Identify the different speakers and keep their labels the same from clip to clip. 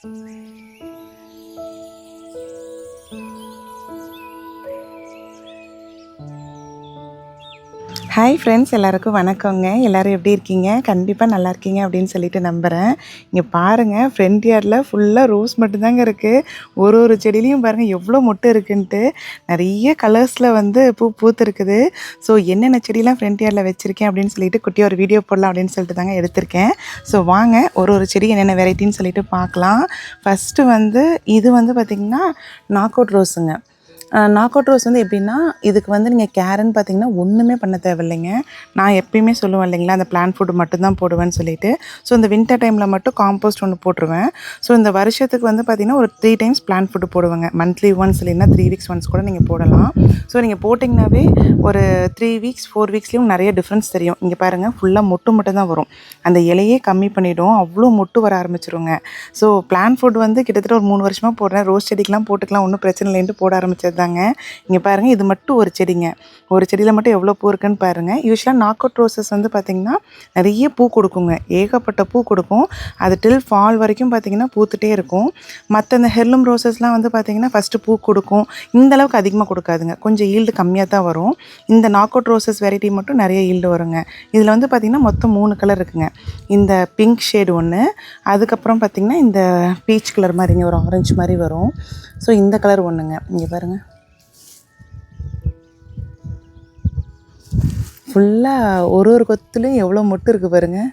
Speaker 1: something. Hi friends எல்லாருக்கும் வணக்கங்க. எல்லோரும் எப்படி இருக்கீங்க? கண்டிப்பாக நல்லா இருக்கீங்க அப்படின்னு சொல்லிட்டு நம்புகிறேன் இங்கே பாருங்கள் ஃப்ரண்ட் யார்டில் ஃபுல்லாக ரோஸ் மட்டும்தாங்க இருக்குது ஒரு ஒரு செடியிலையும் பாருங்கள் எவ்வளோ மொட்டை இருக்குன்ட்டு. நிறைய கலர்ஸில் வந்து பூ பூத்துருக்குது. ஸோ என்னென்ன செடிலாம் ஃப்ரண்ட் யார்டில் வச்சுருக்கேன் அப்படின்னு சொல்லிட்டு குட்டி ஒரு வீடியோ போடலாம் அப்படின்னு சொல்லிட்டு தாங்க எடுத்திருக்கேன். ஸோ வாங்க ஒரு ஒரு செடி என்னென்ன வெரைட்டின்னு சொல்லிட்டு பார்க்கலாம். ஃபஸ்ட்டு வந்து இது வந்து பார்த்திங்கன்னா நாக் அவுட் ரோஸுங்க நாக் அவுட் ரோஸ் வந்து எப்படின்னா இதுக்கு வந்து நீங்கள் கேரன்னு பார்த்தீங்கன்னா ஒன்றுமே பண்ண தேவையில்லைங்க. நான் எப்பயுமே சொல்லுவேன் இல்லைங்களா அந்த பிளான் ஃபுட் மட்டும்தான் போடுவேன்னு சொல்லிட்டு. ஸோ இந்த வின்டர் டைமில் மட்டும் காம்போஸ்ட் ஒன்று போட்டுருவேன். ஸோ இந்த வருஷத்துக்கு வந்து பார்த்திங்கன்னா ஒரு த்ரீ டைம்ஸ் பிளான் ஃபுட்டு போடுவாங்க. மந்த்லி ஒன்ஸ் இல்லைன்னா த்ரீ வீக்ஸ் ஒன்ஸ் கூட நீங்கள் போடலாம். ஸோ நீங்கள் போட்டிங்கனாவே ஒரு த்ரீ வீக்ஸ் ஃபோர் வீக்ஸ்லேயும் நிறைய டிஃப்ரென்ஸ் தெரியும். இங்கே பாருங்கள் ஃபுல்லாக மொட்டு மட்டும் தான் வரும். அந்த இலையே கம்மி பண்ணிவிடும் அவ்வளோ மொட்டு வர ஆரம்பிச்சிருங்க. ஸோ பிளான் ஃபுட் வந்து கிட்டத்தட்ட ஒரு மூணு வருஷமாக போடுறேன். ரோஸ் செடிக்கெலாம் போட்டுக்கலாம் ஒன்றும் பிரச்சனை இல்லைன்ட்டு போட ஆரம்பிச்சது தாங்க இங்கே பாருங்கள் இது மட்டும் ஒரு செடிங்க. ஒரு செடியில் மட்டும் எவ்வளோ பூ இருக்குன்னு பாருங்கள் யூஸ்வலாக நாக் அவுட் ரோசஸ் வந்து பார்த்திங்கன்னா நிறைய பூ கொடுக்குங்க. ஏகப்பட்ட பூ கொடுக்கும். அது டில் ஃபால் வரைக்கும் பார்த்திங்கன்னா பூத்துட்டே இருக்கும். மற்ற இந்த ஹெர்லும் ரோசஸ்லாம் வந்து பார்த்திங்கன்னா ஃபஸ்ட்டு பூ கொடுக்கும். இந்த அளவுக்கு அதிகமாக கொடுக்காதுங்க. கொஞ்சம் ஈல்டு கம்மியாக தான் வரும். இந்த நாக் அவுட் ரோசஸ் வெரைட்டி மட்டும் நிறைய ஈல்டு வருங்க. இதில் வந்து பார்த்திங்கன்னா மொத்தம் மூணு கலர் இருக்குங்க. இந்த பிங்க் ஷேடு ஒன்று அதுக்கப்புறம் பார்த்திங்கன்னா இந்த பீச் கலர் மாதிரிங்க ஒரு ஆரஞ்சு மாதிரி வரும். ஸோ இந்த கலர் ஒன்றுங்க இங்கே பாருங்கள் ஃபுல்லாக ஒரு ஒரு கொத்துலேயும் எவ்வளோ மொட்டு இருக்குது பாருங்கள்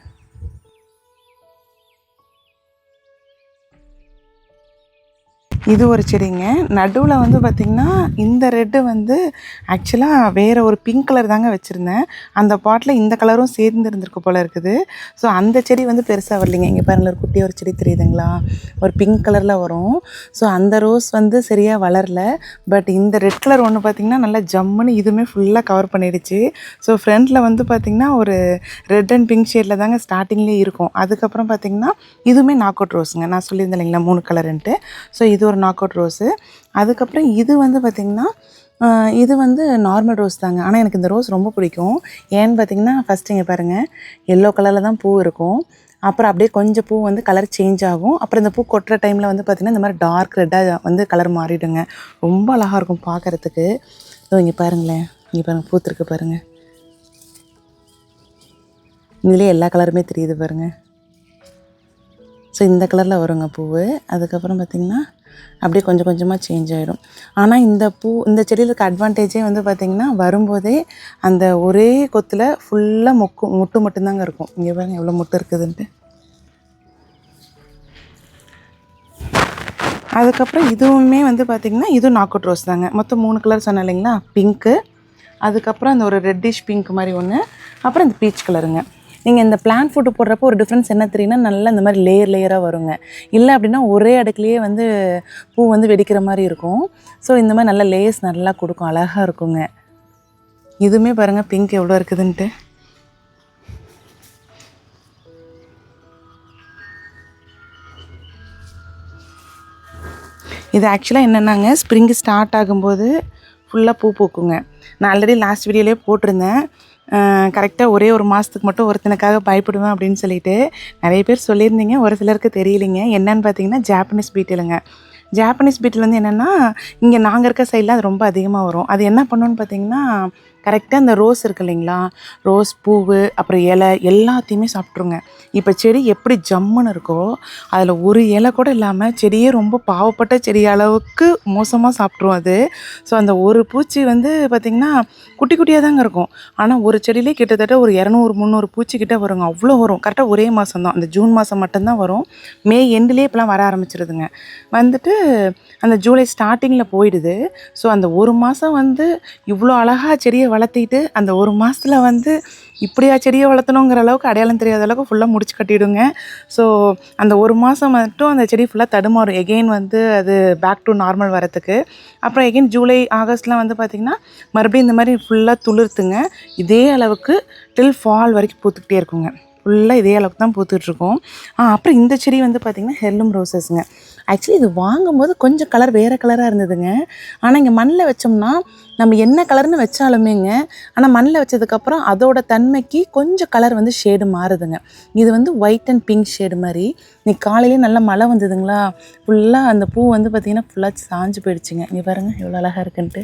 Speaker 1: இது ஒரு செடிங்க. நடுவில் வந்து பார்த்திங்கன்னா இந்த ரெட்டு வந்து ஆக்சுவலாக வேறு ஒரு பிங்க் கலர் தாங்க வச்சுருந்தேன். அந்த பாட்டில் இந்த கலரும் சேர்ந்து இருந்திருக்கு போல் இருக்குது. ஸோ அந்த செடி வந்து பெருசாக வரலைங்க. இங்கே பாருங்கள் ஒரு குட்டி ஒரு செடி தெரியுதுங்களா? ஒரு பிங்க் கலரில் வரும். ஸோ அந்த ரோஸ் வந்து சரியாக வளரல. பட் இந்த ரெட் கலர் ஒன்று பார்த்திங்கன்னா நல்லா ஜம்முன்னு இதுவுமே ஃபுல்லாக கவர் பண்ணிடுச்சு. ஸோ ஃப்ரண்ட்டில் வந்து பார்த்திங்கன்னா ஒரு ரெட் அண்ட் பிங்க் ஷேடில் தாங்க ஸ்டார்டிங்லேயே இருக்கும். அதுக்கப்புறம் பார்த்திங்கன்னா இதுவுமே நாக் அவுட் ரோஸுங்க நான் சொல்லியிருந்தேன் இல்லைங்களா மூணு கலருன்ட்டு ஸோ இது ஒரு நாக் அவுட் ரோஸு அதுக்கப்புறம் இது வந்து பார்த்திங்கன்னா இது வந்து நார்மல் ரோஸ் தாங்க. ஆனால் எனக்கு இந்த ரோஸ் ரொம்ப பிடிக்கும். ஏன்னு பார்த்தீங்கன்னா ஃபஸ்ட் இங்கே பாருங்கள் எல்லோ கலரில் தான் பூ இருக்கும். அப்புறம் அப்படியே கொஞ்சம் பூ வந்து கலர் சேஞ்ச் ஆகும். அப்புறம் இந்த பூ கொட்டுற டைமில் வந்து பார்த்திங்கன்னா இந்த மாதிரி டார்க் ரெட்டாக வந்து கலர் மாறிடுங்க. ரொம்ப அழகாக இருக்கும் பார்க்குறதுக்கு இதோ இங்கே பாருங்களேன். இங்கே பாருங்கள் பூத்திருக்கு பாருங்கள் இதுலேயே எல்லா கலருமே தெரியுது பாருங்கள் ஸோ இந்த கலரில் வருங்க பூவு. அதுக்கப்புறம் பார்த்திங்கன்னா அப்படியே கொஞ்சம் கொஞ்சமாக சேஞ்ச் ஆகிடும் ஆனால் இந்த பூ இந்த செடியில் இருக்க அட்வான்டேஜே வந்து பார்த்திங்கன்னா வரும்போதே அந்த ஒரே கொத்தில் ஃபுல்லாக மொக்கு முட்டு மட்டும்தாங்க இருக்கும். இங்கே பாருங்க எவ்வளோ முட்டு இருக்குதுன்ட்டு. அதுக்கப்புறம் இதுவுமே வந்து பார்த்திங்கன்னா இதுவும் நாக் ரோஸ் தாங்க. மொத்தம் மூணு கலர் சொன்னேன் இல்லைங்களா? பிங்க்கு. அதுக்கப்புறம் அந்த ஒரு ரெட்டிஷ் பிங்க் மாதிரி ஒன்று அப்புறம் இந்த பீச் கலருங்க நீங்கள் இந்த பிளான் ஃபுட்டு போடுறப்போ ஒரு டிஃப்ரென்ஸ் என்ன தெரியும்னா நல்லா இந்த மாதிரி லேயர் லேயராக வருங்க. இல்லை அப்படின்னா ஒரே அடுக்குலேயே வந்து பூ வந்து வெடிக்கிற மாதிரி இருக்கும். ஸோ இந்த மாதிரி நல்லா லேயர்ஸ் நல்லா கொடுக்கும். அழகாக இருக்குங்க. இதுவுமே பாருங்கள் பிங்க் எவ்வளோ இருக்குதுன்ட்டு. இது ஆக்சுவலாக என்னென்னாங்க ஸ்ப்ரிங்கு ஸ்டார்ட் ஆகும்போது ஃபுல்லாக பூ பூக்குங்க. நான் ஆல்ரெடி லாஸ்ட் வீடியோலேயே போட்டிருந்தேன். கரெக்டாக ஒரே ஒரு மாதத்துக்கு மட்டும் ஒருத்தனுக்காக பயப்படுவேன் அப்படின்னு சொல்லிட்டு நிறைய பேர் சொல்லியிருந்தீங்க. ஒரு சிலருக்கு தெரியலைங்க. என்னன்னு பார்த்தீங்கன்னா ஜாப்பனீஸ் பீட்டிலுங்க ஜாப்பனீஸ் பீட்டில் வந்து என்னென்னா இங்கே நாங்கள் இருக்க சைடில் அது ரொம்ப அதிகமாக வரும். அது என்ன பண்ணுன்னு பார்த்தீங்கன்னா கரெக்டாக இந்த ரோஸ் இருக்கு இல்லைங்களா? ரோஸ் பூவு அப்புறம் இலை எல்லாத்தையுமே சாப்பிட்ருங்க இப்போ செடி எப்படி ஜம்முன்னு இருக்கோ அதில் ஒரு இலை கூட இல்லாமல் செடியே ரொம்ப பாவப்பட்ட செடி அளவுக்கு மோசமாக சாப்பிட்ரும் அது. ஸோ அந்த ஒரு பூச்சி வந்து பார்த்திங்கன்னா குட்டி குட்டியாக தாங்க இருக்கும். ஆனால் ஒரு செடியிலே கிட்டத்தட்ட ஒரு இரநூறு முந்நூறு பூச்சிக்கிட்ட வருங்க. அவ்வளோ வரும். கரெக்டாக ஒரே மாதம் தான் அந்த ஜூன் மாதம் மட்டும்தான் வரும். மே எண்ட்லேயே இப்போலாம் வர ஆரம்பிச்சிருதுங்க. வந்துட்டு அந்த ஜூலை ஸ்டார்டிங்கில் போயிடுது. ஸோ அந்த ஒரு மாதம் வந்து இவ்வளோ அழகாக செடியை வளர்த்திட்டு அந்த ஒரு மாதத்தில் வந்து இப்படியா செடியை வளர்த்தணுங்கிற அளவுக்கு அடையாளம் தெரியாத அளவுக்கு ஃபுல்லாக முடிச்சு கட்டிவிடுங்க ஸோ அந்த ஒரு மாதம் மட்டும் அந்த செடி ஃபுல்லாக தடுமாறும். எகெயின் வந்து அது பேக் டு நார்மல் வரத்துக்கு அப்புறம் எகெயின் ஜூலை ஆகஸ்ட்லாம் வந்து பார்த்திங்கன்னா மறுபடியும் இந்த மாதிரி ஃபுல்லாக துளிர்த்துங்க. இதே அளவுக்கு டில் ஃபால் வரைக்கும் பூத்துக்கிட்டே இருக்குங்க. ஃபுல்லாக இதே அளவுக்கு தான் பூத்துட்ருக்கோம். அப்புறம் இந்த செடி வந்து பார்த்திங்கன்னா ஹெர்லும் ரோசஸ்ங்க. ஆக்சுவலி இது வாங்கும்போது கொஞ்சம் கலர் வேறு கலராக இருந்ததுங்க. ஆனால் இங்கே மண்ணில் வச்சோம்னா நம்ம என்ன கலர்னு வச்சாலுமேங்க ஆனால் மண்ணில் வச்சதுக்கப்புறம் அதோட தன்மைக்கு கொஞ்சம் கலர் வந்து ஷேடு மாறுதுங்க. இது வந்து ஒயிட் அண்ட் பிங்க் ஷேடு மாதிரி. இன்னைக்கு காலையிலே நல்லா மழை வந்ததுங்களா? ஃபுல்லாக அந்த பூ வந்து பார்த்திங்கன்னா ஃபுல்லாக சாஞ்சு போயிடுச்சுங்க. இங்கே பாருங்கள் எவ்வளோ அழகாக இருக்குன்ட்டு.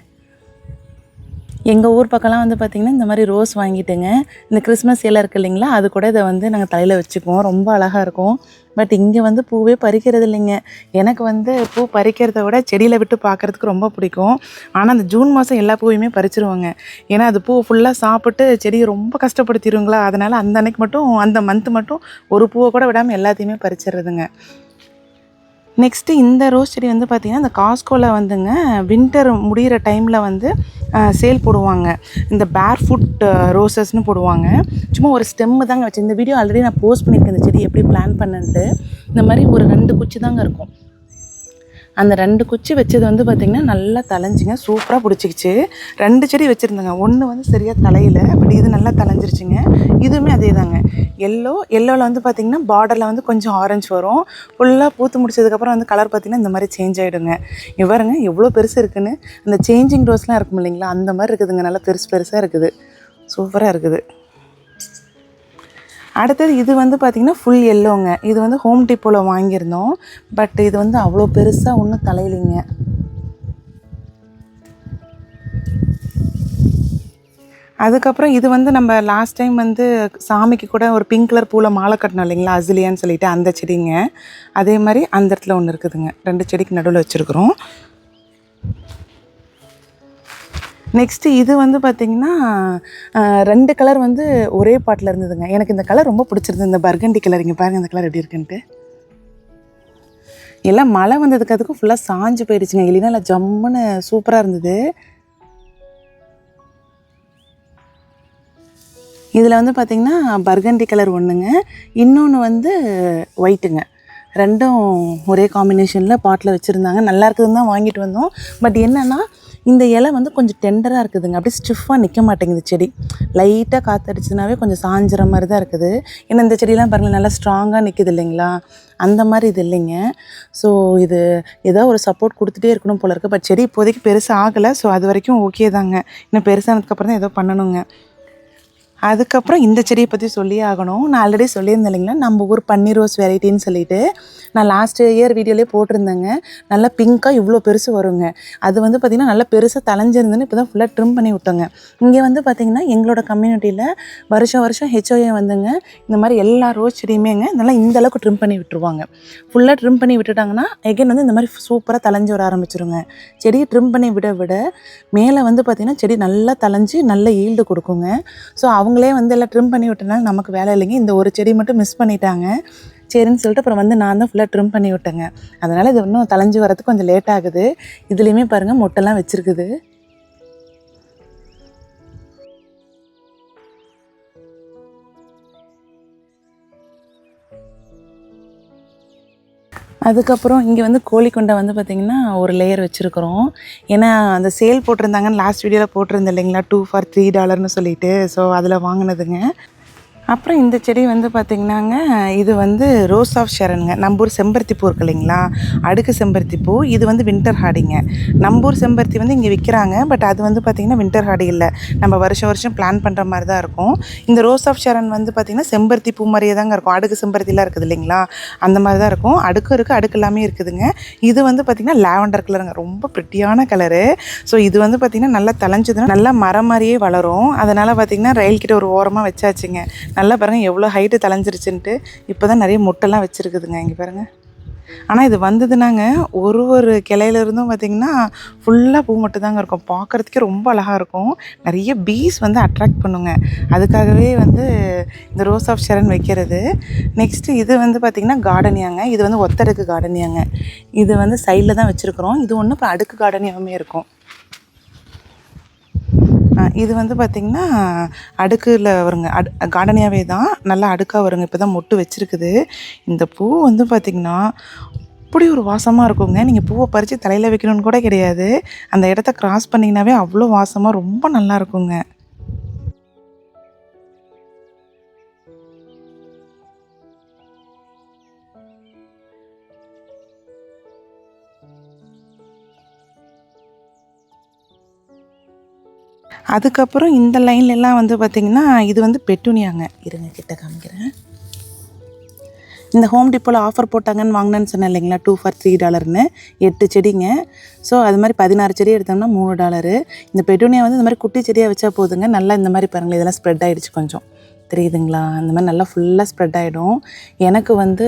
Speaker 1: எங்கள் ஊர் பக்கம்லாம் வந்து பார்த்திங்கன்னா இந்த மாதிரி ரோஸ் வாங்கிட்டுங்க. இந்த கிறிஸ்மஸ் இலை இருக்கு இல்லைங்களா அது கூட இதை வந்து நாங்கள் தலையில் வச்சுக்குவோம். ரொம்ப அழகாக இருக்கும். பட் இங்கே வந்து பூவே பறிக்கிறது இல்லைங்க. எனக்கு வந்து பூ பறிக்கிறத விட செடியில் விட்டு பார்க்குறதுக்கு ரொம்ப பிடிக்கும். ஆனால் அந்த ஜூன் மாதம் எல்லா பூவையுமே பறிச்சிருவாங்க. ஏன்னா அது பூ ஃபுல்லாக சாப்பிட்டு செடியை ரொம்ப கஷ்டப்படுத்திடுங்களா அதனால் அந்த அன்னைக்கு மட்டும் அந்த மந்த் மட்டும் ஒரு பூவை கூட விடாமல் எல்லாத்தையுமே பறிச்சிடுறதுங்க. நெக்ஸ்ட்டு இந்த ரோஸ் செடி வந்து பார்த்திங்கன்னா இந்த காஸ்கோவில் வந்துங்க வின்டர் முடிகிற டைமில் வந்து சேல் போடுவாங்க. இந்த பேர் ஃபுட் ரோசஸ்னு போடுவாங்க. சும்மா ஒரு ஸ்டெம்மு தாங்க வச்சு இந்த வீடியோ ஆல்ரெடி நான் போஸ்ட் பண்ணியிருக்கேன் இந்த செடி எப்படி பிளான் பண்ணன்ட்டு. இந்த மாதிரி ஒரு ரெண்டு குச்சி தாங்க இருக்கும். அந்த ரெண்டு குச்சி வச்சது வந்து பார்த்திங்கன்னா நல்லா தலைஞ்சிங்க சூப்பராக பிடிச்சிக்கிச்சு. ரெண்டு செடி வச்சுருந்தேங்க. ஒன்று வந்து சரியாக தலையில் பட் இது நல்லா தலைஞ்சிருச்சுங்க இதுவுமே அதே தாங்க எல்லோ எல்லோவில் வந்து பார்த்திங்கன்னா பார்டரில் வந்து கொஞ்சம் ஆரஞ்சு வரும். ஃபுல்லாக பூத்து முடிச்சதுக்கப்புறம் வந்து கலர் பார்த்திங்கன்னா இந்த மாதிரி சேஞ்ச் ஆகிடுங்க இவருங்க எவ்வளோ பெருசு இருக்குதுன்னு அந்த சேஞ்சிங் ரோஸ்லாம் இருக்கும் இல்லைங்களா அந்த மாதிரி இருக்குதுங்க. நல்லா பெருசு பெருசாக இருக்குது. சூப்பராக இருக்குது. அடுத்தது இது வந்து பார்த்திங்கன்னா ஃபுல் எல்லோங்க இது வந்து ஹோம் டிப்போவில் வாங்கியிருந்தோம். பட் இது வந்து அவ்வளோ பெருசாக ஒன்றும் தலையிலிங்க. அதுக்கப்புறம் இது வந்து நம்ம லாஸ்ட் டைம் வந்து சாமிக்கு கூட ஒரு பிங்க் கலர் பூவில் மாலை கட்டணும் இல்லைங்களா? அசிலியான்னு சொல்லிட்டு அந்த செடிங்க. அதே மாதிரி அந்த இடத்துல ஒன்று இருக்குதுங்க. ரெண்டு செடிக்கு நடுவில் வச்சுருக்குறோம். நெக்ஸ்ட்டு இது வந்து பார்த்திங்கன்னா ரெண்டு கலர் வந்து ஒரே பாட்டில் இருந்ததுங்க. எனக்கு இந்த கலர் ரொம்ப பிடிச்சிருந்தது. இந்த பர்கண்டி கலர் இங்கே பாருங்கள் இந்த கலர் எப்படி இருக்குன்ட்டு. எல்லாம் மழை வந்ததுக்கு அதுக்கும் ஃபுல்லாக சாஞ்சு போயிடுச்சுங்க இல்லைன்னா இல்லை ஜம்முன்னு சூப்பராக இருந்தது. இதில் வந்து பார்த்திங்கன்னா பர்கண்டி கலர் ஒன்றுங்க இன்னொன்று வந்து ஒயிட்டுங்க ரெண்டும் ஒரே காம்பினேஷனில் பாட்டில் வச்சுருந்தாங்க. நல்லா இருக்குதுன்னு தான் வாங்கிட்டு வந்தோம். பட் என்னென்னா இந்த இலை வந்து கொஞ்சம் டெண்டராக இருக்குதுங்க. அப்படியே ஸ்டிஃபாக நிற்க மாட்டேங்குது செடி. லைட்டாக காற்றடிச்சதுனாவே கொஞ்சம் சாஞ்சிற மாதிரி தான் இருக்குது. ஏன்னா இந்த செடியெலாம் பாருங்கள் நல்லா ஸ்ட்ராங்காக நிற்குது இல்லைங்களா? அந்த மாதிரி இது இல்லைங்க. ஸோ இது ஏதோ ஒரு சப்போர்ட் கொடுத்துட்டே இருக்கணும் போல இருக்குது பட் செடி இப்போதைக்கு பெருசாக ஆகலை. ஸோ அது வரைக்கும் ஓகே தாங்க. இன்னும் பெருசானதுக்கப்புறம் தான் ஏதோ பண்ணணுங்க. அதுக்கப்புறம் இந்த செடியை பற்றி சொல்லியே ஆகணும். நான் ஆல்ரெடி சொல்லியிருந்தேன் இல்லைங்களா? நம்ம ஊர் பன்னீர் ரோஸ் வெரைட்டின்னு சொல்லிட்டு. நான் லாஸ்ட் இயர் வீடியோலேயே போட்டிருந்தேங்க. நல்லா பிங்க்காக இவ்வளோ பெருசு வருங்க. அது வந்து பார்த்திங்கன்னா நல்லா பெருசாக தலைஞ்சிருந்துன்னு இப்போ தான் ஃபுல்லாக ட்ரிம் பண்ணி விட்டோங்க. இங்கே வந்து பார்த்திங்கன்னா எங்களோட கம்யூனிட்டியில் வருஷம் வருஷம் ஹெச்ஓஏ வந்துங்க. இந்த மாதிரி எல்லா ரோஸ் செடியுமேங்க நல்லா இந்த அளவுக்கு ட்ரிம் பண்ணி விட்டுருவாங்க. ஃபுல்லாக ட்ரிம் பண்ணி விட்டுட்டாங்கன்னா எகைன் வந்து இந்த மாதிரி சூப்பராக தலைஞ்சு வர ஆரம்பிச்சிருங்க. செடியை ட்ரிம் பண்ணி விட விட மேலே வந்து பார்த்திங்கன்னா செடி நல்லா தலைஞ்சு நல்ல ஈல்டு கொடுக்குங்க. ஸோ அவங்க அவங்களே வந்து எல்லாம் ட்ரிம் பண்ணி விட்டனால நமக்கு வேலை இல்லைங்க. இந்த ஒரு செடி மட்டும் மிஸ் பண்ணிட்டாங்க. சரின்னு சொல்லிட்டு அப்புறம் வந்து நான் தான் ஃபுல்லாக ட்ரிம் பண்ணி விட்டேங்க. அதனால் இது இன்னும் தலைஞ்சு வரதுக்கு கொஞ்சம் லேட் ஆகுது. இதுலேயுமே பாருங்கள் மொட்டெல்லாம் வச்சுருக்குது. அதுக்கப்புறம் இங்கே வந்து கோழிக்கொண்டை வந்து பார்த்திங்கன்னா ஒரு லேயர் வச்சுருக்குறோம். ஏன்னா அந்த சேல் போட்டிருந்தாங்கன்னு லாஸ்ட் வீடியோவில் போட்டிருந்தேன் இல்லைங்களா? டூ ஃபார் த்ரீ டாலர்னு சொல்லிட்டு. ஸோ அதில் வாங்கினதுங்க. அப்புறம் இந்த செடி வந்து பார்த்திங்கன்னாங்க இது வந்து ரோஸ் ஆஃப் ஷரனுங்க. நம்பூர் செம்பருத்தி பூ இருக்கு இல்லைங்களா? அடுக்கு செம்பருத்தி பூ. இது வந்து வின்டர் ஹாடிங்க நம்பூர் செம்பருத்தி வந்து இங்கே விற்கிறாங்க பட் அது வந்து பார்த்திங்கன்னா வின்டர் ஹாடி இல்லை. நம்ம வருஷம் வருஷம் பிளான் பண்ணுற மாதிரி தான் இருக்கும். இந்த ரோஸ் ஆஃப் ஷரன் வந்து பார்த்திங்கன்னா செம்பருத்தி பூ மாதிரியே தாங்க இருக்கும். அடுக்கு செம்பருத்திலாம் இருக்குது இல்லைங்களா? அந்த மாதிரி தான் இருக்கும். அடுக்கும் இருக்குது அடுக்கு எல்லாமே இருக்குதுங்க. இது வந்து பார்த்திங்கன்னா லாவெண்டர் கலருங்க. ரொம்ப பிரிட்டியான கலரு. ஸோ இது வந்து பார்த்திங்கன்னா நல்லா தலைஞ்சதுன்னா நல்லா மரம் மாதிரியே வளரும். அதனால் பார்த்திங்கன்னா ரயில் கிட்ட ஒரு ஓரமாக வச்சாச்சுங்க. நல்லா பாருங்கள் எவ்வளோ ஹைட்டு தலைஞ்சிருச்சுன்ட்டு இப்போ தான் நிறைய முட்டைலாம் வச்சுருக்குதுங்க இங்கே பாருங்கள் ஆனால் இது வந்ததுனாங்க ஒரு ஒரு கிளையிலருந்தும் பார்த்திங்கன்னா ஃபுல்லாக பூ மட்டும் தாங்க இருக்கும். பார்க்குறதுக்கே ரொம்ப அழகாக இருக்கும். நிறைய பீஸ் வந்து அட்ராக்ட் பண்ணுங்க. அதுக்காகவே வந்து இந்த ரோஸ் ஆஃப் ஷரன் வைக்கிறது. நெக்ஸ்ட்டு இது வந்து பார்த்திங்கன்னா கார்டனியாங்க இது வந்து ஒத்தடுக்கு கார்டனியாங்க இது வந்து சைடில் தான் வச்சுருக்குறோம். இது ஒன்று இப்போ அடுக்கு கார்டனியாகவுமே இருக்கும். இது வந்து பார்த்திங்கன்னா அடுக்கில் வருங்க. அடு கார்டனியாகவே தான் நல்லா அடுக்காக வருங்க. இப்போ தான் மொட்டு வச்சுருக்குது. இந்த பூ வந்து பார்த்திங்கன்னா அப்படி ஒரு வாசமாக இருக்குங்க. நீங்கள் பூவை பறித்து தலையில் வைக்கணும்னு கூட கிடையாது. அந்த இடத்த கிராஸ் பண்ணிங்கனாவே அவ்வளோ வாசமாக ரொம்ப நல்லா இருக்குங்க. அதுக்கப்புறம் இந்த லைன்லலாம் வந்து பார்த்திங்கன்னா இது வந்து பெட்டுனியாங்க. இருங்க கிட்ட காமிக்கிறேன். இந்த ஹோம் டிப்போவில் ஆஃபர் போட்டாங்கன்னு வாங்கினேன்னு சொன்னேன் இல்லைங்களா? டூ ஃபார் த்ரீ டாலர்னு. எட்டு செடிங்க. ஸோ அது மாதிரி பதினாறு செடி எடுத்தோம்னா மூணு டாலரு. இந்த பெட்டூனியா வந்து இந்த மாதிரி குட்டி செடியாக வச்சா போதுங்க. நல்லா இந்த மாதிரி பாருங்களேன் இதெல்லாம் ஸ்ப்ரெட் ஆகிடுச்சு கொஞ்சம். தெரியுதுங்களா? அந்த மாதிரி நல்லா ஃபுல்லாக ஸ்ப்ரெட் ஆகிடும் எனக்கு வந்து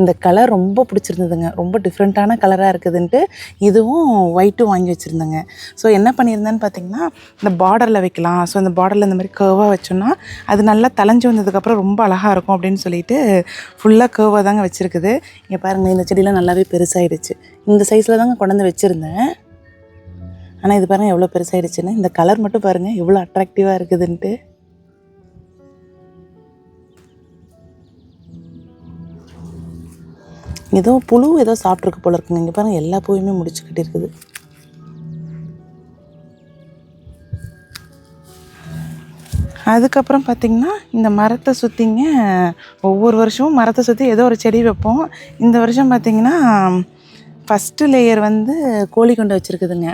Speaker 1: இந்த கலர் ரொம்ப பிடிச்சிருந்ததுங்க. ரொம்ப டிஃப்ரெண்ட்டான கலராக இருக்குதுன்ட்டு இதுவும் ஒயிட்டும் வாங்கி வச்சுருந்தேங்க. ஸோ என்ன பண்ணியிருந்தேன்னு பார்த்தீங்கன்னா இந்த பார்டரில் வைக்கலாம். ஸோ இந்த பார்டரில் இந்த மாதிரி கேர்வாக வச்சோன்னா அது நல்லா தலைஞ்சு வந்ததுக்கப்புறம் ரொம்ப அழகாக இருக்கும் அப்படின்னு சொல்லிட்டு ஃபுல்லாக கேர்வாக தாங்க வச்சுருக்குது. இங்கே பாருங்கள் இந்த செடியெலாம் நல்லாவே பெருசாகிடுச்சு இந்த சைஸில் தாங்க கொண்டாந்து வச்சுருந்தேன். ஆனால் இது பாருங்கள் எவ்வளோ பெருசாகிடுச்சுன்னு இந்த கலர் மட்டும் பாருங்கள் எவ்வளோ அட்ராக்டிவாக இருக்குதுன்ட்டு. ஏதோ புழு ஏதோ சாப்பிட்ருக்கு போல இருக்குங்க. இங்கே பாருங்கள் எல்லா பூவுமே முடிச்சுக்கிட்டு இருக்குது. அதுக்கப்புறம் பார்த்திங்கன்னா இந்த மரத்தை சுற்றிங்க ஒவ்வொரு வருஷமும் மரத்தை சுற்றி ஏதோ ஒரு செடி வைப்போம். இந்த வருஷம் பார்த்திங்கன்னா ஃபஸ்ட்டு லேயர் வந்து கோழி கொண்டு வச்சுருக்குதுங்க.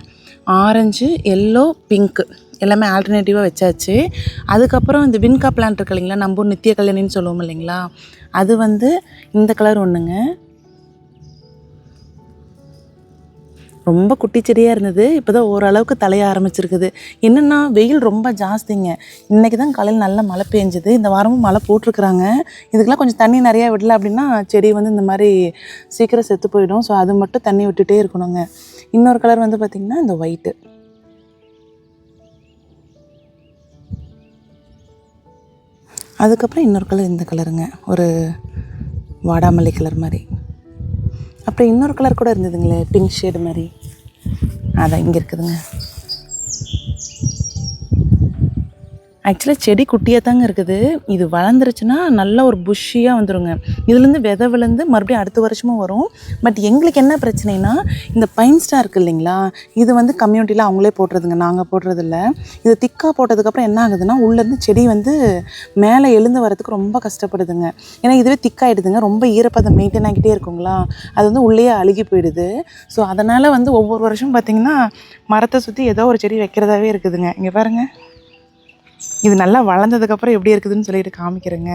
Speaker 1: ஆரஞ்சு எல்லோ பிங்க்கு எல்லாமே ஆல்டர்னேட்டிவாக வச்சாச்சு. அதுக்கப்புறம் இந்த வின்கா பிளான்ட் இருக்கு இல்லைங்களா நம்ம நித்திய கல்யாணின்னு சொல்லுவோம் இல்லைங்களா அது வந்து இந்த கலர் ஒன்றுங்க ரொம்ப குட்டி செடியாக இருந்தது. இப்போ தான் ஓரளவுக்கு தலைய ஆரம்பிச்சிருக்குது. என்னென்னா வெயில் ரொம்ப ஜாஸ்திங்க. இன்றைக்கி தான் காலையில் நல்லா மழை பெஞ்சுது. இந்த வாரமும் மழை போட்டிருக்குறாங்க. இதுக்கெல்லாம் கொஞ்சம் தண்ணி நிறையா விடல அப்படின்னா செடி வந்து இந்த மாதிரி சீக்கிரம் செத்து போயிடும். ஸோ அது மட்டும் தண்ணி விட்டுட்டே இருக்கணுங்க. இன்னொரு கலர் வந்து பார்த்திங்கன்னா இந்த ஒயிட்டு அதுக்கப்புறம் இன்னொரு கலர் இந்த கலருங்க ஒரு வாடாமல்லி கலர் மாதிரி. அப்புறம் இன்னொரு கலர் கூட இருந்ததுங்களே பிங்க் ஷேடு மாதிரி. அதான் இங்கே இருக்குதுங்க. ஆக்சுவலாக செடி குட்டியாக தாங்க இருக்குது. இது வளர்ந்துருச்சுன்னா நல்ல ஒரு புஷ்ஷியாக வந்துருங்க. இதுலேருந்து விதை விழுந்து மறுபடியும் அடுத்த வருஷமும் வரும். பட் எங்களுக்கு என்ன பிரச்சனைனா இந்த பைன் ஸ்டார் இருக்குது இல்லைங்களா? இது வந்து கம்யூனிட்டியில் அவங்களே போடுறதுங்க. நாங்கள் போடுறதில்ல. இது திக்காக போட்டதுக்கப்புறம் என்ன ஆகுதுன்னா உள்ளேருந்து செடி வந்து மேலே எழுந்து வரதுக்கு ரொம்ப கஷ்டப்படுதுங்க. ஏன்னா இதுவே திக்காகிடுதுங்க ரொம்ப ஈரப்பதம் மெயின்டைன் ஆகிட்டே இருக்குங்களா? அது வந்து உள்ளேயே அழுகி போயிடுது. ஸோ அதனால் வந்து ஒவ்வொரு வருஷம் பார்த்திங்கன்னா மரத்தை சுற்றி ஏதோ ஒரு செடி வைக்கிறதாவே இருக்குதுங்க. இங்கே பாருங்கள் இது நல்லா வளர்ந்ததுக்கப்புறம் எப்படி இருக்குதுன்னு சொல்லிட்டு காமிக்கிறேங்க.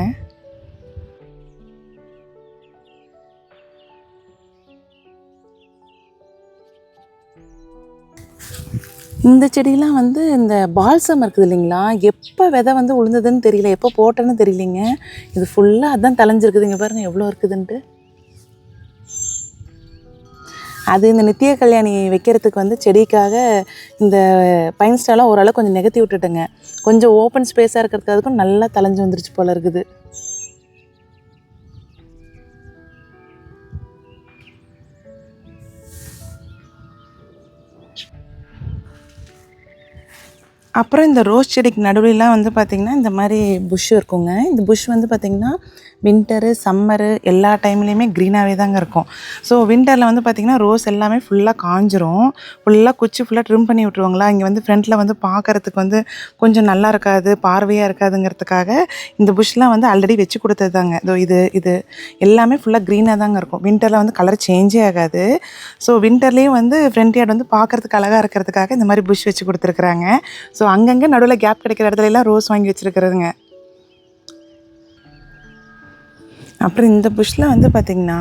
Speaker 1: இந்த செடியெலாம் வந்து இந்த பால்சம் இருக்குது இல்லைங்களா? எப்போ விதை வந்து உளுந்ததுன்னு தெரியல எப்போ போட்டேன்னு தெரியலைங்க. இது ஃபுல்லாக அதான் தலைஞ்சிருக்குதுங்க பாருங்கள் எவ்வளோ இருக்குதுன்ட்டு. அது இந்த நித்திய கல்யாணி வைக்கிறதுக்கு வந்து செடிக்காக இந்த பைன் ஸ்டாலாம் ஓரளவு கொஞ்சம் நிகழ்த்தி விட்டுட்டுங்க. கொஞ்சம் ஓப்பன் ஸ்பேஸாக இருக்கிறதுக்கும் நல்லா தலைஞ்சு வந்துருச்சு போல இருக்குது. அப்புறம் இந்த ரோஸ் செடிக்கு நடுவிலாம் வந்து பார்த்திங்கன்னா இந்த மாதிரி புஷ் இருக்குங்க. இந்த புஷ் வந்து பார்த்திங்கன்னா வின்டரு சம்மரு எல்லா டைம்லேயுமே க்ரீனாகவே தாங்க இருக்கும். ஸோ வின்டரில் வந்து பார்த்திங்கன்னா ரோஸ் எல்லாமே ஃபுல்லாக காஞ்சிரும். ஃபுல்லாக குச்சி ஃபுல்லாக ட்ரிம் பண்ணி விட்ருவாங்களா இங்கே வந்து ஃப்ரண்ட்டில் வந்து பார்க்குறதுக்கு வந்து கொஞ்சம் நல்லா இருக்காது பார்வையாக இருக்காதுங்கிறதுக்காக இந்த புஷ்லாம் வந்து ஆல்ரெடி வச்சு கொடுத்தது தாங்க. இதோ இது இது எல்லாமே ஃபுல்லாக க்ரீனாக தாங்க இருக்கும். வின்டரில் வந்து கலர் சேஞ்சே ஆகாது. ஸோ வின்டர்லேயும் வந்து ஃப்ரண்ட் யார்டு வந்து பார்க்குறதுக்கு அழகாக இருக்கிறதுக்காக இந்த மாதிரி புஷ் வச்சு கொடுத்துருக்குறாங்க. ஸோ அங்கங்கே நடுவில் கேப் கிடைக்கிற இடத்துல எல்லாம் ரோஸ் வாங்கி வச்சுருக்குறதுங்க. அப்புறம் இந்த புஷ்ல வந்து பார்த்திங்கன்னா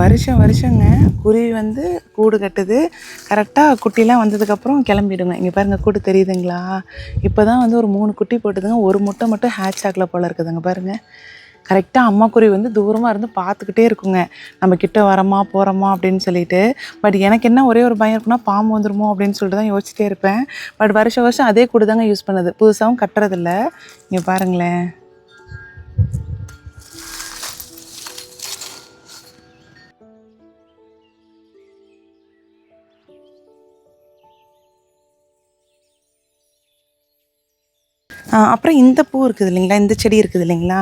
Speaker 1: வருஷம் வருஷங்க குருவி வந்து கூடு கட்டுது. கரெக்டாக குட்டிலாம் வந்ததுக்கப்புறம் கிளம்பிடுங்க. இங்கே பாருங்கள் கூடு தெரியுதுங்களா? இப்போ தான் வந்து ஒரு மூணு குட்டி போட்டுதுங்க. ஒரு முட்டை மட்டும் ஹேட்ச் ஆகல போல் இருக்குதுங்க பாருங்கள் கரெக்டாக அம்மா குருவி வந்து தூரமாக இருந்து பார்த்துக்கிட்டே இருக்குங்க. நம்ம கிட்ட வரமா போகிறோமா அப்படின்னு சொல்லிட்டு. பட் எனக்கு என்ன ஒரே ஒரு பயம் இருக்குன்னா பாம்பு வந்துருமோ அப்படின்னு சொல்லிட்டு தான் யோசிச்சிட்டே இருப்பேன். பட் வருஷம் வருஷம் அதே கூட தாங்க யூஸ் பண்ணுது. புதுசாகவும் கட்டுறதில்ல. இங்கே பாருங்களேன். அப்புறம் இந்த பூ இருக்குது இல்லைங்களா? இந்த செடி இருக்குது இல்லைங்களா?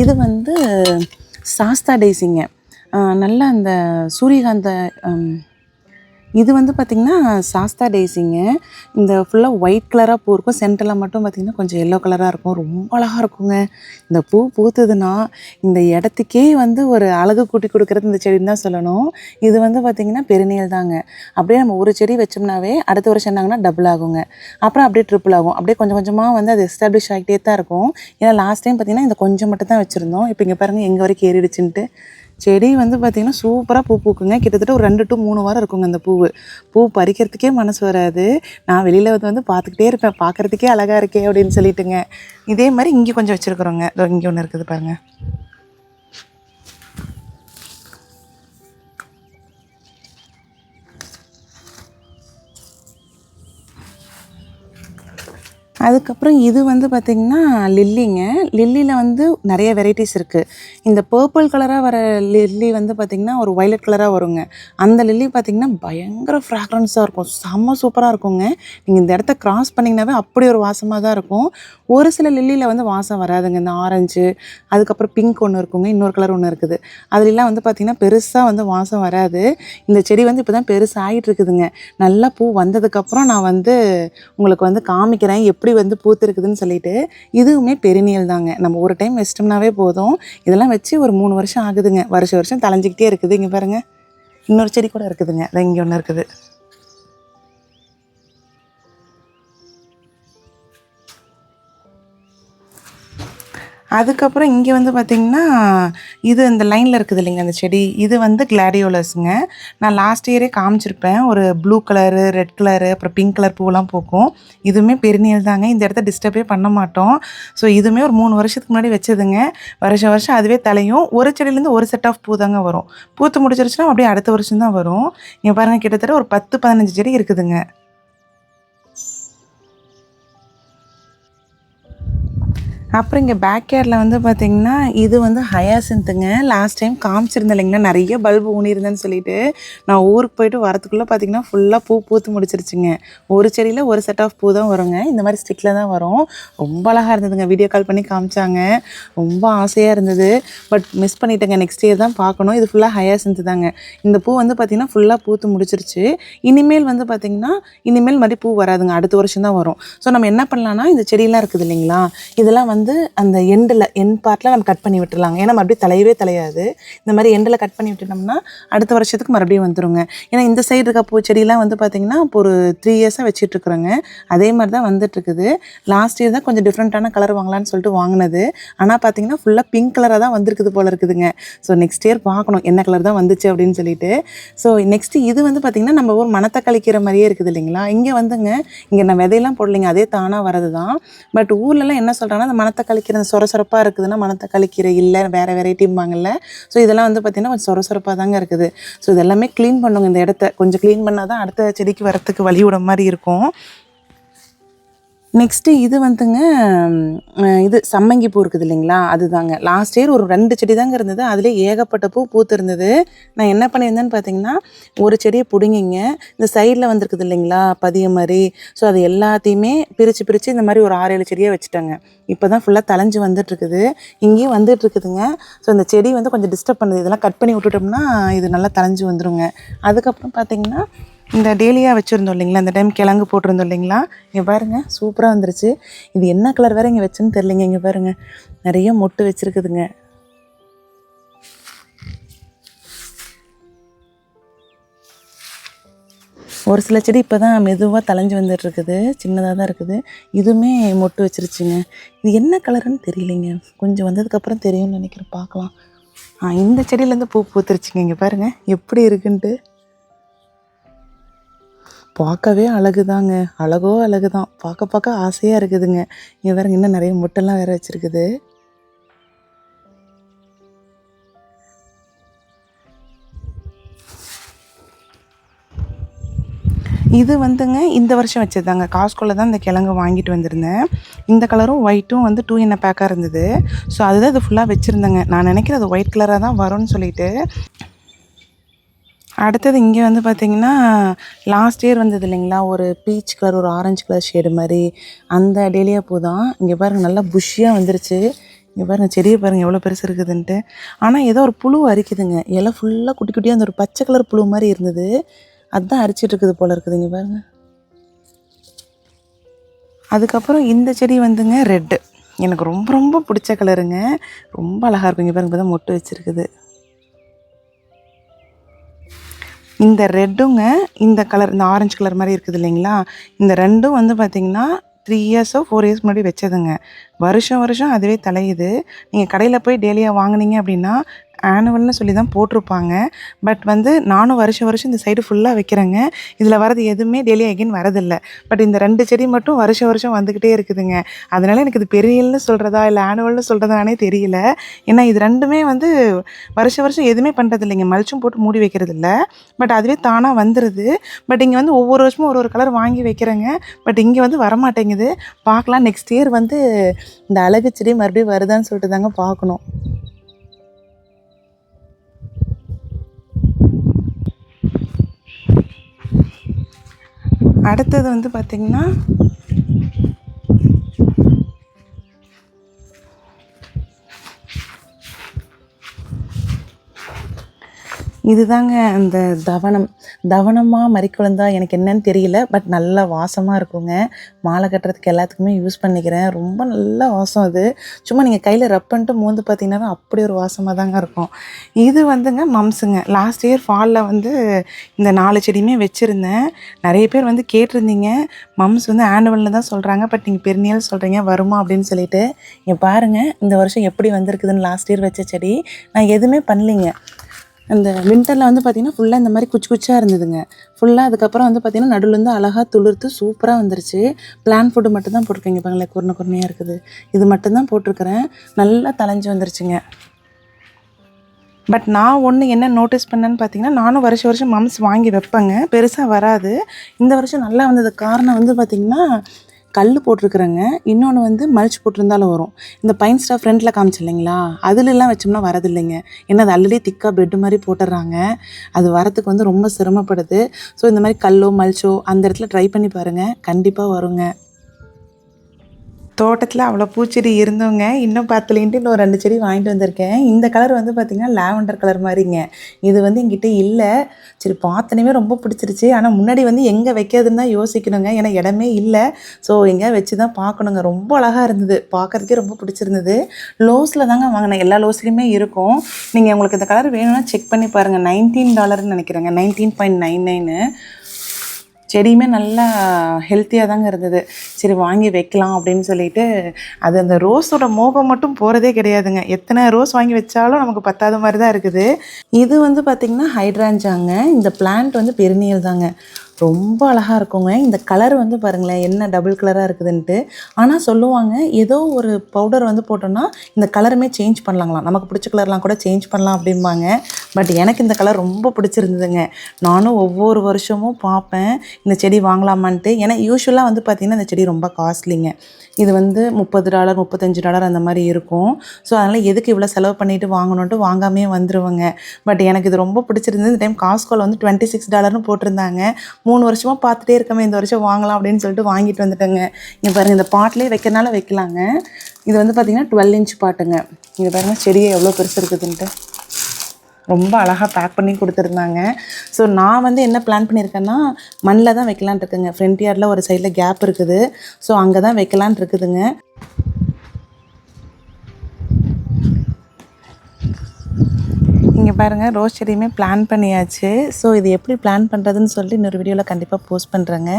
Speaker 1: இது வந்து சாஸ்தா டேசிங்க நல்லா அந்த சூரியகாந்த இது வந்து பார்த்திங்கன்னா சாஸ்தா டேஸிங்க. இந்த ஃபுல்லாக ஒயிட் கலராக பூ இருக்கும். சென்டரில் மட்டும் பார்த்திங்கன்னா கொஞ்சம் எல்லோ கலராக இருக்கும். ரொம்ப அழகாக இருக்குங்க. இந்த பூ பூத்துதுன்னா இந்த இடத்துக்கே வந்து ஒரு அழகு கூட்டி கொடுக்குறது இந்த செடின்னு தான் சொல்லணும். இது வந்து பார்த்திங்கன்னா பெருநீல் தாங்க. அப்படியே நம்ம ஒரு செடி வச்சோம்னாவே அடுத்த வருஷம் என்னாங்கன்னா டபுள் ஆகுங்க. அப்புறம் அப்படியே ட்ரிபிள் ஆகும். அப்படியே கொஞ்சம் கொஞ்சமாக வந்து அது எஸ்டாப்ளிஷ் ஆகிட்டே தான் இருக்கும். ஏன்னா லாஸ்ட் டைம் பார்த்திங்கன்னா இந்த கொஞ்சம் மட்டும் தான் வச்சுருந்தோம். இப்போ இங்கே பாருங்கள் எங்கே வரைக்கும் ஏறிடுச்சுன்ட்டு. செடி வந்து பார்த்திங்கன்னா சூப்பராக பூ பூக்குங்க. கிட்டத்தட்ட ஒரு ரெண்டு டு மூணு வாரம் இருக்குங்க அந்த பூ பூ பறிக்கிறதுக்கே மனசு வராது. நான் வெளியில் வந்து வந்து பார்த்துக்கிட்டே இருப்பேன். பார்க்குறதுக்கே அழகாக இருக்கே அப்படின்னு சொல்லிட்டுங்க. இதே மாதிரி இங்கே கொஞ்சம் வச்சுருக்குறோங்க. இங்கே ஒன்று இருக்குது பாருங்கள் அதுக்கப்புறம் இது வந்து பார்த்திங்கன்னா லில்லிங்க. லில்லியில் வந்து நிறைய வெரைட்டிஸ் இருக்குது இந்த பர்பிள் கலராக வர லில்லி வந்து பார்த்திங்கன்னா ஒரு ஒயலட் கலராக வருங்க. அந்த லில்லி பார்த்திங்கன்னா பயங்கர ஃப்ராக்ரன்ஸாக இருக்கும். செம்ம சூப்பராக இருக்குங்க. நீங்கள் இந்த இடத்த கிராஸ் பண்ணிங்கனாவே அப்படி ஒரு வாசமாக தான் இருக்கும். ஒரு சில லில்லியில் வந்து வாசம் வராதுங்க. இந்த ஆரஞ்சு அதுக்கப்புறம் பிங்க் ஒன்று இருக்குங்க. இன்னொரு கலர் ஒன்று இருக்குது. அதுலலாம் வந்து பார்த்திங்கன்னா பெருசாக வந்து வாசம் வராது. இந்த செடி வந்து இப்போ தான் பெருசாகிட்டு இருக்குதுங்க. நல்லா பூ வந்ததுக்கப்புறம் நான் வந்து உங்களுக்கு வந்து காமிக்கிறேன். எப்படி வந்து பூத்திருக்குதுன்னு சொல்லிட்டு இதுவுமே பெருநீல் தாங்க. நம்ம ஒரு டைம் வச்சிட்டோம்னாவே போதும். இதெல்லாம் வச்சு ஒரு மூணு வருஷம் ஆகுதுங்க. வருஷம் வருஷம் தலைஞ்சிக்கிட்டே இருக்குது. இங்கே பாருங்கள் இன்னொரு செடி கூட இருக்குதுங்க. இங்கே ஒன்று இருக்குது. அதுக்கப்புறம் இங்கே வந்து பார்த்திங்கன்னா இது இந்த லைனில் இருக்குது இல்லைங்க அந்த செடி. இது வந்து கிளாடியோலஸுங்க. நான் லாஸ்ட் இயரே காமிச்சிருப்பேன். ஒரு ப்ளூ கலரு ரெட் கலரு அப்புறம் பிங்க் கலர் பூவெல்லாம் பூக்கும். இதுவுமே பெருநியல் தாங்க. இந்த இடத்த டிஸ்டர்பே பண்ண மாட்டோம். ஸோ இதுவுமே ஒரு மூணு வருஷத்துக்கு முன்னாடி வச்சதுங்க. வருஷம் வருஷம் அதுவே தலையும். ஒரு செடியிலேருந்து ஒரு செட் ஆஃப் பூ தாங்க வரும். பூத்து முடிச்சிருச்சுன்னா அப்படியே அடுத்த வருஷம் தான் வரும். இங்கே பாருங்கள் கிட்டத்தட்ட ஒரு பத்து பதினஞ்சு செடி இருக்குதுங்க. அப்புறம் இங்கே பேக்யார்டில் வந்து பார்த்திங்கன்னா இது வந்து ஹயாசிந்துங்க லாஸ்ட் டைம் காமிச்சிருந்தேன் இல்லைங்களா நிறைய பல்பு ஊனியிருந்தேன்னு சொல்லிட்டு. நான் ஊருக்கு போயிட்டு வரத்துக்குள்ளே பார்த்திங்கன்னா ஃபுல்லாக பூ பூத்து முடிச்சிருச்சுங்க. ஒரு செடியில் ஒரு செட் ஆஃப் பூ தான் வருங்க. இந்த மாதிரி ஸ்டிக்கில் தான் வரும். ரொம்ப அழகாக இருந்ததுங்க. வீடியோ கால் பண்ணி காமிச்சாங்க. ரொம்ப ஆசையாக இருந்தது. பட் மிஸ் பண்ணிட்டேங்க. நெக்ஸ்ட் இயர் தான் பார்க்கணும். இது ஃபுல்லாக ஹயாசிந்து தாங்க. இந்த பூ வந்து பார்த்திங்கன்னா ஃபுல்லாக பூத்து முடிச்சிருச்சு. இனிமேல் வந்து பார்த்திங்கன்னா இனிமேல் மாதிரி பூ வராதுங்க. அடுத்த வருஷம் தான் வரும். ஸோ நம்ம என்ன பண்ணலான்னா இந்த செடியெல்லாம் இருக்குது இல்லைங்களா? இதெல்லாம் வந்து வந்து அந்த எண்டில் என் பார்ட்டில் நம்ம கட் பண்ணி விட்டுருலாங்க ஏன்னா மறுபடியும் தலையவே தலையாது. இந்த மாதிரி எண்டில் கட் பண்ணி விட்டுட்டோம்னா அடுத்த வருஷத்துக்கு மறுபடியும் வந்துடுங்க ஏன்னா இந்த சைடு இருக்க பூச்செடியெல்லாம் வந்து பார்த்திங்கன்னா இப்போ ஒரு த்ரீ இயர்ஸாக வச்சிட்ருக்குறோங்க அதே மாதிரி தான் வந்துட்டுருக்குது லாஸ்ட் இயர் தான் கொஞ்சம் டிஃப்ரெண்ட்டான கலர் வாங்கலாம்னு சொல்லிட்டு வாங்கினது. ஆனால் பார்த்தீங்கன்னா ஃபுல்லாக பிங்க் கலராக தான் வந்திருக்குது போல இருக்குதுங்க. ஸோ நெக்ஸ்ட் இயர் பார்க்கணும் என்ன கலர் தான் வந்துச்சு அப்படின்னு சொல்லிட்டு. ஸோ நெக்ஸ்ட்டு இது வந்து பார்த்திங்கன்னா நம்ம ஊர் மனத்தை கழிக்கிற மாதிரியே இருக்குது இல்லைங்களா? இங்கே வந்துங்க இங்கே நான் விதையெல்லாம் போடலைங்க. அதே தானாக வரது தான் பட் ஊர்லலாம் என்ன சொல்கிறாங்கன்னா அந்த மனத்தை கழிக்கிற அந்த சொர சொரப்பாக இருக்குதுன்னா மனத்தை கழிக்கிற இல்லை வேறு வெரைட்டிம்பாங்கல்ல. ஸோ இதெல்லாம் வந்து பார்த்திங்கன்னா கொஞ்சம் சொர சொரப்பாக தாங்க இருக்குது. ஸோ இதெல்லாமே க்ளீன் பண்ணுங்க இந்த இடத்த. கொஞ்சம் க்ளீன் பண்ணால் தான் அடுத்த செடிக்கு வரத்துக்கு வழி விட மாதிரி இருக்கும். நெக்ஸ்ட்டு இது வந்துங்க இது சம்மங்கி பூ இருக்குது இல்லைங்களா? அதுதாங்க. லாஸ்ட் இயர் ஒரு ரெண்டு செடி தாங்க இருந்தது. அதிலே ஏகப்பட்ட பூ பூத்து இருந்தது நான் என்ன பண்ணியிருந்தேன்னு பார்த்தீங்கன்னா ஒரு செடியை பிடுங்கிங்க. இந்த சைடில் வந்திருக்குது இல்லைங்களா? பதிய மாதிரி. ஸோ அது எல்லாத்தையுமே பிரித்து பிரித்து இந்த மாதிரி ஒரு ஆறு ஏழு செடியாக வச்சுட்டாங்க. இப்போ தான் ஃபுல்லாக தலைஞ்சு வந்துட்டுருக்குது. இங்கேயும் வந்துட்டுருக்குதுங்க. ஸோ இந்த செடி வந்து கொஞ்சம் டிஸ்டர்ப் பண்ணுது. இதெல்லாம் கட் பண்ணி விட்டுட்டோம்னா இது நல்லா தலைஞ்சு வந்துருங்க. அதுக்கப்புறம் பார்த்திங்கன்னா இந்த டேலியாக வச்சுருந்தோம் இல்லைங்களா? இந்த டைம் கிழங்கு போட்டிருந்தோம் இல்லைங்களா? இங்கே பாருங்கள் சூப்பராக வந்துருச்சு. இது என்ன கலர் வேறு இங்கே வச்சுன்னு தெரிலிங்க இங்கே பாருங்கள் நிறைய மொட்டு வச்சுருக்குதுங்க. ஒரு சில செடி இப்போ தான் மெதுவாக தலைஞ்சு வந்துட்டுருக்குது சின்னதாக தான் இருக்குது. இதுவுமே மொட்டு வச்சிருச்சுங்க. இது என்ன கலருன்னு தெரியலைங்க. கொஞ்சம் வந்ததுக்கப்புறம் தெரியும்னு நினைக்கிறேன் பார்க்கலாம். ஆ இந்த செடியிலேருந்து பூ பூத்துருச்சுங்க இங்கே பாருங்கள் எப்படி இருக்குன்ட்டு. பார்க்கவே அழகுதாங்க. அழகோ அழகு தான் பார்க்க பார்க்க ஆசையாக இருக்குதுங்க. இங்கே வேறு இன்னும் நிறைய முட்டைலாம் வேற வச்சுருக்குது. இது வந்துங்க இந்த வருஷம் வச்சதுதாங்க. காஸ்கோவில் தான் இந்த கிழங்கு வாங்கிட்டு வந்திருந்தேன். இந்த கலரும் ஒயிட்டும் வந்து டூ என்ன பேக்காக இருந்தது. ஸோ அதுதான் இது ஃபுல்லாக வச்சுருந்தேங்க. நான் நினைக்கிறேன் அது ஒயிட் கலராக தான் வரும்னு சொல்லிட்டு. அடுத்தது இங்கே வந்து பார்த்தீங்கன்னா லாஸ்ட் இயர் வந்தது இல்லைங்களா? ஒரு பீச் கலர் ஒரு ஆரஞ்சு கலர் ஷேடு மாதிரி. அந்த டெலியா பூ தான் இங்கே பாருங்கள் நல்லா புஷ்ஷியாக வந்துருச்சு. இங்கே பாருங்கள் செடியை பாருங்கள் எவ்வளோ பெருசு இருக்குதுன்ட்டு. ஆனால் ஏதோ ஒரு புழு அரிக்குதுங்க. இலை ஃபுல்லாக குட்டி குட்டியாக அந்த ஒரு பச்சை கலர் புழு மாதிரி இருந்தது. அதுதான் அரிச்சிட்டு இருக்குது போல இருக்குது இங்கே பாருங்க. அதுக்கப்புறம் இந்த செடி வந்துங்க ரெட்டு எனக்கு ரொம்ப ரொம்ப பிடிச்ச கலருங்க ரொம்ப அழகாக இருக்கும். இங்கே பாருங்க இப்போ தான் மொட்டு வச்சுருக்குது. இந்த ரெட்டுங்க இந்த கலர் இந்த ஆரஞ்சு கலர் மாதிரி இருக்குது இல்லைங்களா? இந்த ரெண்டும் வந்து பார்த்திங்கன்னா த்ரீ இயர்ஸோ ஃபோர் இயர்ஸ் முன்னாடி வச்சதுங்க. வருஷம் வருஷம் அதுவே தலையுது. நீங்கள் கடையில் போய் டெய்லியாக வாங்குனீங்க அப்படின்னா ஆனுவல்னு சொல்லி தான் போட்டிருப்பாங்க. பட் வந்து நானும் வருஷம் வருஷம் இந்த சைடு ஃபுல்லாக வைக்கிறேங்க. இதில் வரது எதுவுமே டெய்லி அகைன் வரதில்லை பட் இந்த ரெண்டு செடி மட்டும் வருஷம் வருஷம் வந்துக்கிட்டே இருக்குதுங்க. அதனால எனக்கு இது பெரியல்னு சொல்கிறதா இல்லை ஆனுவல்னு சொல்கிறதானே தெரியல. ஏன்னா இது ரெண்டுமே வந்து வருஷம் வருஷம் எதுவுமே பண்ணுறது இல்லைங்க மல்ச்சும் போட்டு மூடி வைக்கிறது இல்லை பட் அதுவே தானாக வந்துடுது பட் இங்கே வந்து ஒவ்வொரு வருஷமும் ஒரு ஒரு கலர் வாங்கி வைக்கிறேங்க. பட் இங்கே வந்து வரமாட்டேங்குது. பார்க்கலாம். நெக்ஸ்ட் இயர் வந்து இந்த அழகு செடி மறுபடியும் வருதான்னு சொல்லிட்டு தாங்க பார்க்கணும். அடுத்தது வந்து பார்த்திங்கன்னா இதுதாங்க அந்த தவனம் தவனமாக மறிக்குழந்தா எனக்கு என்னன்னு தெரியல பட் நல்ல வாசமாக இருக்குங்க. மாலை கட்டுறதுக்கு எல்லாத்துக்குமே யூஸ் பண்ணிக்கிறேன். ரொம்ப நல்ல வாசம் அது. சும்மா நீங்கள் கையில் ரப் பண்ணிட்டு மூந்து பார்த்தீங்கன்னா அப்படி ஒரு வாசமாக தாங்க இருக்கும். இது வந்துங்க மம்ஸுங்க லாஸ்ட் இயர் ஃபாலில் வந்து இந்த நாலு செடியுமே வச்சுருந்தேன். நிறைய பேர் வந்து கேட்டிருந்தீங்க. மம்ஸ் வந்து ஆனுவல்னு தான் சொல்கிறாங்க பட் நீங்கள் பெருநியல் சொல்கிறீங்க வருமா அப்படின்னு சொல்லிட்டு. இங்கே பாருங்கள் இந்த வருஷம் எப்படி வந்திருக்குதுன்னு லாஸ்ட் இயர் வச்ச செடி. நான் எதுவுமே பண்ணலிங்க. அந்த வின்டரில் வந்து பார்த்திங்கன்னா ஃபுல்லாக இந்த மாதிரி குச்சி குச்சியாக இருந்ததுங்க. ஃபுல்லாக அதுக்கப்புறம் வந்து பார்த்திங்கன்னா நடுவில் அழகாக துளிர்த்து சூப்பராக வந்துருச்சு. பிளான் ஃபுட்டு மட்டும் தான் போட்டிருக்கீங்க பாங்களேன் குருணை குருணையாக இருக்குது. இது மட்டும்தான் போட்டிருக்கிறேன். நல்லா தலைஞ்சு வந்துருச்சுங்க. பட் நான் ஒன்று என்ன நோட்டீஸ் பண்ணேன்னு பார்த்தீங்கன்னா நானும் வருஷம் வருஷம் மம்ஸ் வாங்கி வைப்பேங்க. பெருசாக வராது. இந்த வருஷம் நல்லா வந்தது. காரணம் வந்து பார்த்திங்கன்னா கல் போட்டிருக்குறேங்க. இன்னொன்று வந்து மல்ச் போட்டிருந்தாலும் வரும். இந்த பைன் ஸ்டாஃப் ஃப்ரண்ட்டில் காமிச்சு இல்லைங்களா? அதுலலாம் வச்சோம்னா வரதில்லைங்க. ஏன்னா அது ஆல்ரெடி திக்காக பெட்டு மாதிரி போட்டுடுறாங்க. அது வரத்துக்கு வந்து ரொம்ப சிரமப்படுது. ஸோ இந்த மாதிரி கல்லோ மல்ச்சோ அந்த இடத்துல ட்ரை பண்ணி பாருங்கள் கண்டிப்பாக வருங்க. தோட்டத்தில் அவ்வளோ பூச்செடி இருந்தவங்க இன்னும் பார்த்துலேன்ட்டு இன்னும் ரெண்டு செடி வாங்கிட்டு வந்திருக்கேன். இந்த கலர் வந்து பார்த்திங்கன்னா லாவெண்டர் கலர் மாதிரிங்க இது வந்து எங்கிட்ட இல்லை. சரி பார்த்தனையுமே ரொம்ப பிடிச்சிருச்சு. ஆனால் முன்னாடி வந்து எங்கே வைக்கிறதுன்னு தான் யோசிக்கணுங்க. ஏன்னா இடமே இல்லை. ஸோ எங்கேயா வச்சு தான் பார்க்கணுங்க ரொம்ப அழகாக இருந்தது. பார்க்குறதுக்கே ரொம்ப பிடிச்சிருந்தது. லோஸில் தாங்க வாங்கினேன். எல்லா லோஸ்லேயுமே இருக்கும். நீங்கள் உங்களுக்கு இந்த கலர் வேணும்னா செக் பண்ணி பாருங்கள் நைன்டீன் டாலர்னு நினைக்கிறேங்க. Nineteen point nine nine. செடியுமே நல்லா ஹெல்த்தியாக தாங்க இருந்தது. சரி வாங்கி வைக்கலாம் அப்படின்னு சொல்லிட்டு அது அந்த ரோஸோட மோகம் மட்டும் போகிறதே கிடையாதுங்க. எத்தனை ரோஸ் வாங்கி வச்சாலும் நமக்கு பத்தாத மாதிரி தான் இருக்குது. இது வந்து பார்த்திங்கன்னா ஹைட்ராஞ்சாங்க. இந்த பிளான்ட் வந்து பெருநீர் தாங்க. ரொம்ப அழகாக இருக்குங்க. இந்த கலர் வந்து பாருங்களேன் என்ன டபுள் கலராக இருக்குதுன்ட்டு. ஆனால் சொல்லுவாங்க ஏதோ ஒரு பவுடர் வந்து போட்டோன்னா இந்த கலருமே சேஞ்ச் பண்ணலாங்களாம். நமக்கு பிடிச்ச கலர்லாம் கூட சேஞ்ச் பண்ணலாம் அப்படிம்பாங்க. பட் எனக்கு இந்த கலர் ரொம்ப பிடிச்சிருந்ததுங்க. நானும் ஒவ்வொரு வருஷமும் பார்ப்பேன். இந்த செடி வாங்கலாமான்ட்டு. ஏன்னா யூஸ்வலாக வந்து பார்த்திங்கன்னா இந்த செடி ரொம்ப காஸ்ட்லிங்க இது வந்து முப்பது டாலர் முப்பத்தஞ்சு டாலர் அந்த மாதிரி இருக்கும். ஸோ அதனால் எதுக்கு இவ்வளோ செலவு பண்ணிட்டு வாங்கணுன்ட்டு வாங்காமே வந்துடுவேங்க பட் எனக்கு இது ரொம்ப பிடிச்சிருந்தது. இந்த டைம் காஸ்கோவில் வந்து டுவெண்ட்டி சிக்ஸ் டாலர்னு போட்டிருந்தாங்க. மூணு வருஷமாக பார்த்துட்டே இருக்கமே இந்த வருஷம் வாங்கலாம் அப்படின்னு சொல்லிட்டு வாங்கிட்டு வந்துட்டேங்க. இங்கே பாருங்கள் இந்த பாட்டிலே வைக்கிறனால வைக்கலாங்க. இது வந்து பார்த்திங்கன்னா டுவெல் இன்ச் பாட்டுங்க. இங்கே பாருங்கள் செடியை எவ்வளோ பெருசு இருக்குதுன்ட்டு. ரொம்ப அழகாக பேக் பண்ணி கொடுத்துருந்தாங்க. ஸோ நான் வந்து என்ன பிளான் பண்ணியிருக்கேன்னா மண்ணில் தான் வைக்கலான் இருக்குங்க. ஃப்ரண்ட் யார்டில் ஒரு சைடில் கேப் இருக்குது. ஸோ அங்கே தான் வைக்கலான் இருக்குதுங்க. இங்கே பாருங்கள் ரோஸ் செடியுமே பிளான் பண்ணியாச்சு. ஸோ இது எப்படி பிளான் பண்ணுறதுன்னு சொல்லிட்டு இன்னொரு வீடியோவில் கண்டிப்பாக போஸ்ட் பண்ணுறேங்க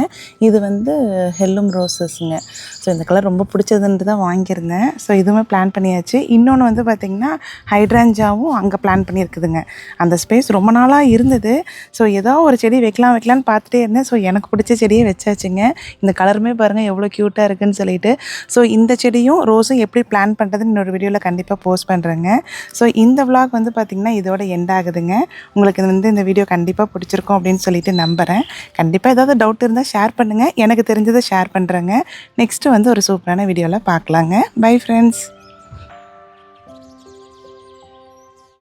Speaker 1: இது வந்து ஹெல்லும் ரோசஸ்ங்க ஸோ இந்த கலர் ரொம்ப பிடிச்சதுன்ட்டு தான் வாங்கியிருந்தேன். ஸோ இதுவுமே பிளான் பண்ணியாச்சு. இன்னொன்று வந்து பார்த்திங்கன்னா ஹைட்ராஞ்சாவும் அங்கே பிளான் பண்ணியிருக்குதுங்க. அந்த ஸ்பேஸ் ரொம்ப நாளாக இருந்தது. ஸோ ஏதோ ஒரு செடி வைக்கலாம் வைக்கலான்னு பார்த்துட்டே இருந்தேன். ஸோ எனக்கு பிடிச்ச செடியே வச்சாச்சுங்க. இந்த கலருமே பாருங்கள் எவ்வளோ க்யூட்டாக இருக்குன்னு சொல்லிட்டு. ஸோ இந்த செடியும் ரோஸும் எப்படி பிளான் பண்ணுறதுன்னு இன்னொரு வீடியோவில் கண்டிப்பாக போஸ்ட் பண்ணுறேங்க ஸோ இந்த விளாக் வந்து பார்த்திங்கன்னா இதோட எண்ட் ஆகுதுங்க. உங்களுக்கு வந்து இந்த வீடியோ கண்டிப்பாக பிடிச்சிருக்கும் அப்படின்னு சொல்லிட்டு நம்புகிறேன் கண்டிப்பாக ஏதாவது டவுட் இருந்தால் ஷேர் பண்ணுங்கள் எனக்கு தெரிஞ்சதை ஷேர் பண்ணுறேங்க நெக்ஸ்ட்டு வந்து ஒரு சூப்பரான வீடியோவில் பார்க்கலாங்க. Bye friends